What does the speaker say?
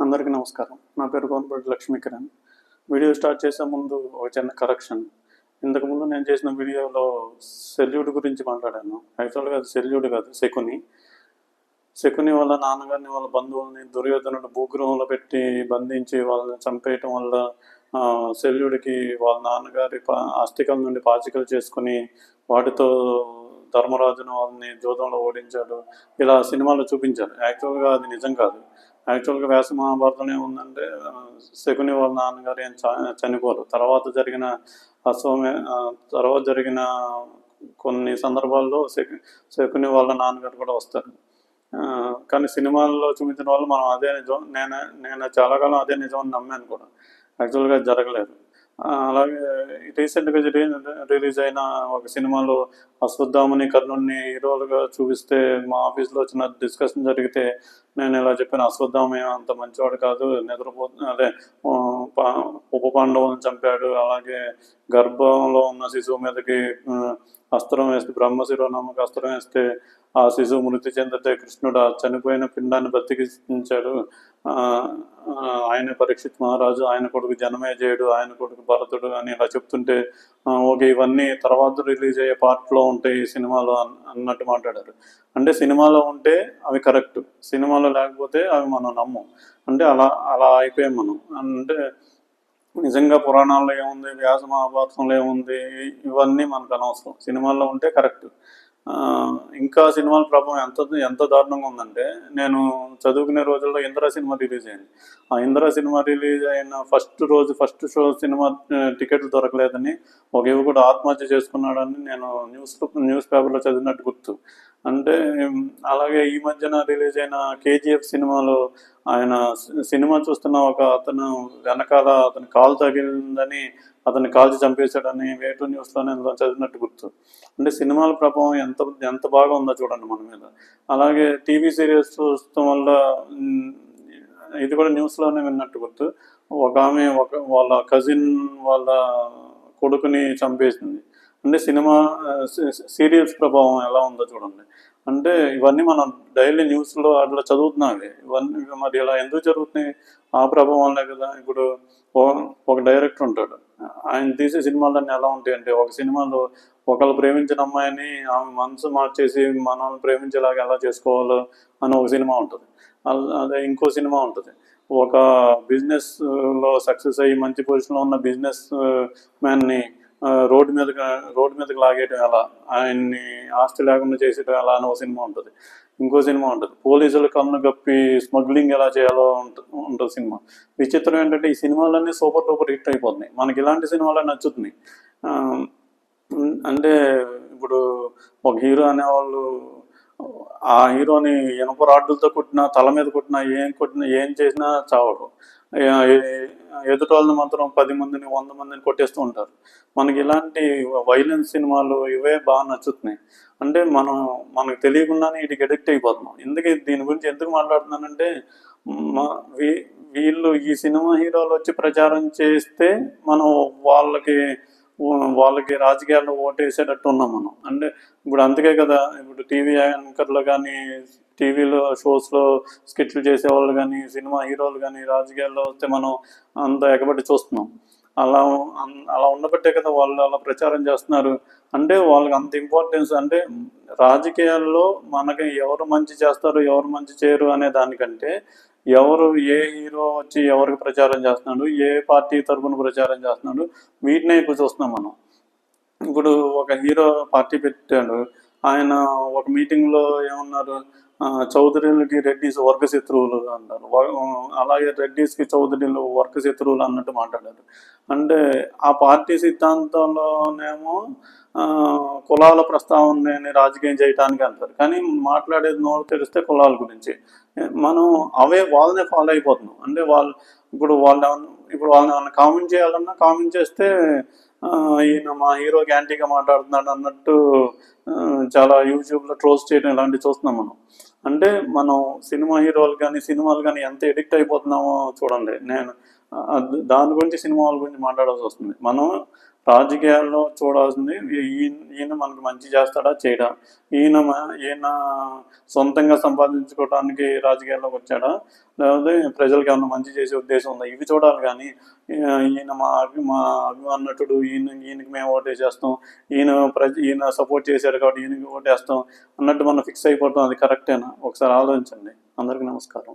అందరికీ నమస్కారం. నా పేరు కోనపల్లి లక్ష్మీకిరణ్. వీడియో స్టార్ట్ చేసే ముందు ఒక చిన్న కరెక్షన్. ఇంతకుముందు నేను చేసిన వీడియోలో సెల్యూట్ గురించి మాట్లాడాను. యాక్చువల్గా అది సెల్యూట్ కాదు శకుని. శకుని వల్ల నాన్నగారిని వాళ్ళ బంధువుల్ని దుర్యోధనుడు భూగృహంలో పెట్టి బంధించి వాళ్ళని చంపేయటం వల్ల శల్యుడికి వాళ్ళ నాన్నగారి పా- అస్థికల నుండి పాచికలు చేసుకుని వాటితో ధర్మరాజును వాళ్ళని జూదంలో ఓడించాడు. ఇలా సినిమాలో చూపించారు. యాక్చువల్గా అది నిజం కాదు. యాక్చువల్గా వ్యాస మహాభారతం ఏముందంటే శకుని వాళ్ళ నాన్నగారు ఏం చనిపోరు. తర్వాత జరిగిన అశ్వమే తర్వాత జరిగిన కొన్ని సందర్భాల్లో శకు శకుని వాళ్ళ నాన్నగారు కూడా వస్తారు. కానీ సినిమాల్లో చూపించిన వాళ్ళు మనం అదే నిజం నేను నేను చాలా కాలం అదే నిజం అని నమ్మాను కూడా. యాక్చువల్గా జరగలేదు. అలాగే రీసెంట్గా రిలీజ్ అయిన ఒక సినిమాలో అశ్వత్థాముని కర్ణుడిని హీరోలుగా చూపిస్తే మా ఆఫీస్లో వచ్చిన డిస్కషన్ జరిగితే నేను ఇలా చెప్పాను అశ్వత్థామ అంత మంచివాడు కాదు నిద్రపో అదే ఉప పాండవులను చంపాడు అలాగే గర్భంలో ఉన్న శిశువు మీదకి అస్త్రం వేస్తే బ్రహ్మ శిరోనామకు అస్త్రం వేస్తే ఆ శిశువు మృతి చెందితే కృష్ణుడు ఆ చనిపోయిన పిండాన్ని బతికించాడు. ఆయన పరీక్షిత్ మహారాజు ఆయన కొడుకు జనమేజయుడు ఆయన కొడుకు భరతుడు అని ఇలా చెప్తుంటే ఓకే ఇవన్నీ తర్వాత రిలీజ్ అయ్యే పార్ట్లో ఉంటాయి ఈ సినిమాలో అన్నట్టు మాట్లాడారు. అంటే సినిమాలో ఉంటే అవి కరెక్ట్ సినిమాలో లేకపోతే అవి మనం నమ్మం. అంటే అలా అలా అయిపోయాం మనం. అంటే నిజంగా పురాణాల్లో ఏముంది? వ్యాస మహాభారతంలో ఏముంది? ఇవన్నీ మనకు అనవసరం. సినిమాల్లో ఉంటే కరెక్ట్. ఇంకా సినిమాల ప్రభావం ఎంత ఎంత దారుణంగా ఉందంటే నేను చదువుకునే రోజుల్లో ఇంద్ర సినిమా రిలీజ్ అయింది. ఆ ఇంద్ర సినిమా రిలీజ్ అయిన ఫస్ట్ రోజు ఫస్ట్ షో సినిమా టికెట్లు దొరకలేదని ఒక యువకుడు ఆత్మహత్య చేసుకున్నాడని నేను న్యూస్ న్యూస్ పేపర్లో చదివినట్టు గుర్తు. అంటే అలాగే ఈ మధ్యన రిలీజ్ అయిన కేజీఎఫ్ సినిమాలో ఆయన సినిమా చూస్తున్న ఒక అతను వెనకాల అతని కాలు తగిలిందని అతన్ని కాల్చి చంపేశాడని వేటు న్యూస్లో నేను చదివినట్టు గుర్తు. అంటే సినిమాల ప్రభావం ఎంత ఎంత బాగా ఉందో చూడండి మన మీద. అలాగే టీవీ సీరియల్స్ చూడటం వల్ల ఇది కూడా న్యూస్లోనే విన్నట్టు గుర్తు. ఒక ఆమె ఒక వాళ్ళ కజిన్ వాళ్ళ కొడుకుని చంపేసింది. అంటే సినిమా సీరియల్స్ ప్రభావం ఎలా ఉందో చూడండి. అంటే ఇవన్నీ మనం డైలీ న్యూస్లో అట్లా చదువుతున్నాం ఇవన్నీ మరి ఇలా ఎందుకు జరుగుతున్నాయి? ఆ ప్రభావం కదా. ఇప్పుడు ఒక డైరెక్టర్ ఉంటాడు. ఆయన తీసే సినిమాలన్నీ ఎలా ఉంటాయి అంటే ఒక సినిమాలో ఒకళ్ళు ప్రేమించిన అమ్మాయిని ఆమె మనసు మార్చేసి మనల్ని ప్రేమించేలాగా ఎలా చేసుకోవాలో అని ఒక సినిమా ఉంటుంది. అదే ఇంకో సినిమా ఉంటుంది. ఒక బిజినెస్లో సక్సెస్ అయ్యి మంచి పొజిషన్లో ఉన్న బిజినెస్ మ్యాన్ని రోడ్డు మీద రోడ్డు మీదకి లాగేయటం ఎలా? ఆయన్ని ఆస్తి లేకుండా చేసేటం ఎలా అని ఒక సినిమా ఉంటుంది. ఇంకో సినిమా ఉంటుంది. పోలీసులు కన్ను కప్పి స్మగ్లింగ్ ఎలా చేయాలో ఉంట- ఉంటుంది సినిమా. విచిత్రం ఏంటంటే ఈ సినిమాలన్నీ సూపర్ టూపర్ హిట్ అయిపోతున్నాయి. మనకి ఇలాంటి సినిమాలే నచ్చుతున్నాయి. అంటే ఇప్పుడు ఒక హీరో అనేవాళ్ళు ఆ హీరోని ఇనప రాడ్డులతో కొట్టినా తల మీద కొట్టినా ఏం కొట్టినా ఏం చేసినా చావడు. ఏ- ఎదుటి వాళ్ళని మాత్రం పది మందిని వంద మందిని కొట్టేస్తూ ఉంటారు. మనకి ఇలాంటి వైలెన్స్ సినిమాలు ఇవే బాగా నచ్చుతున్నాయి. అంటే మనం మనకు తెలియకుండానే వీటికి అడిక్ట్ అయిపోతున్నాం. ఎందుకు దీని గురించి ఎందుకు మాట్లాడుతున్నానంటే మా- వీ- వీళ్ళు ఈ సినిమా హీరోలు వచ్చి ప్రచారం చేస్తే మనం వాళ్ళకి వాళ్ళకి రాజకీయాల్లో ఓటేసేటట్టు ఉన్నాం మనం. అంటే ఇప్పుడు అందుకే కదా ఇప్పుడు టీవీ యాంకర్లు కానీ టీవీలో షోస్లో స్కిట్లు చేసేవాళ్ళు కానీ సినిమా హీరోలు కానీ రాజకీయాల్లో వస్తే మనం అంత ఎగబడి చూస్తున్నాం. అలా అలా ఉండబట్టే కదా వాళ్ళు అలా ప్రచారం చేస్తున్నారు. అంటే వాళ్ళకి అంత ఇంపార్టెన్స్ అంటే రాజకీయాల్లో మనకి ఎవరు మంచి చేస్తారు ఎవరు మంచి చేయరు అనే దానికంటే ఎవరు ఏ హీరో వచ్చి ఎవరికి ప్రచారం చేస్తున్నాడు ఏ పార్టీ తరపున ప్రచారం చేస్తున్నాడు వీటినే ఇప్పుడు చూస్తున్నాం మనం. ఇప్పుడు ఒక హీరో పార్టీ పెట్టాడు ఆయన ఒక మీటింగ్లో ఏమన్నారు ఆ, రెడ్డిస్ వర్గ శత్రువులు అన్నారు. అలాగే రెడ్డిస్కి చౌదరులు వర్గ శత్రువులు అన్నట్టు మాట్లాడారు. అంటే ఆ పార్టీ సిద్ధాంతంలోనేమో కులాల ప్రస్తావనని రాజకీయం చేయడానికి అంటారు. కానీ మాట్లాడేది నోరు తెలిస్తే కులాల గురించి. మనం అవే వాళ్ళనే ఫాలో అయిపోతున్నాం. అంటే వాళ్ళు ఇప్పుడు వాళ్ళు ఇప్పుడు వాళ్ళని ఏమన్నా కామెంట్ చేయాలన్నా కామెంట్ చేస్తే ఈయన మా హీరోకి యాంటీగా మాట్లాడుతున్నాడు అన్నట్టు చాలా యూట్యూబ్లో ట్రోల్స్ చేయడం ఇలాంటివి చూస్తున్నాం మనం. అంటే మనం సినిమా హీరోలు కానీ సినిమాలు కానీ ఎంత ఎడిక్ట్ అయిపోతున్నామో చూడండి. నేను దాని గురించి సినిమాల గురించి మాట్లాడాల్సి వస్తుంది. మనం రాజకీయాల్లో చూడాల్సింది ఈయన ఈయన మనకు మంచి చేస్తాడా చేయడా? ఈయన ఈయన సొంతంగా సంపాదించుకోవడానికి రాజకీయాల్లోకి వచ్చాడా? లేకపోతే ప్రజలకు ఏమన్నా మంచి చేసే ఉద్దేశం ఉందా? ఇవి చూడాలి కానీ ఈయన మా అభి- మా అభిమానటుడు ఈయన ఈయనకి మేము ఓటేసేస్తాం ఈయన ప్రజ ఈయన సపోర్ట్ చేశారు కాబట్టి ఈయనకి ఓటేస్తాం అన్నట్టు మనం ఫిక్స్ అయిపోతాం. అది కరెక్టేనా? ఒకసారి ఆలోచించండి. అందరికీ నమస్కారం.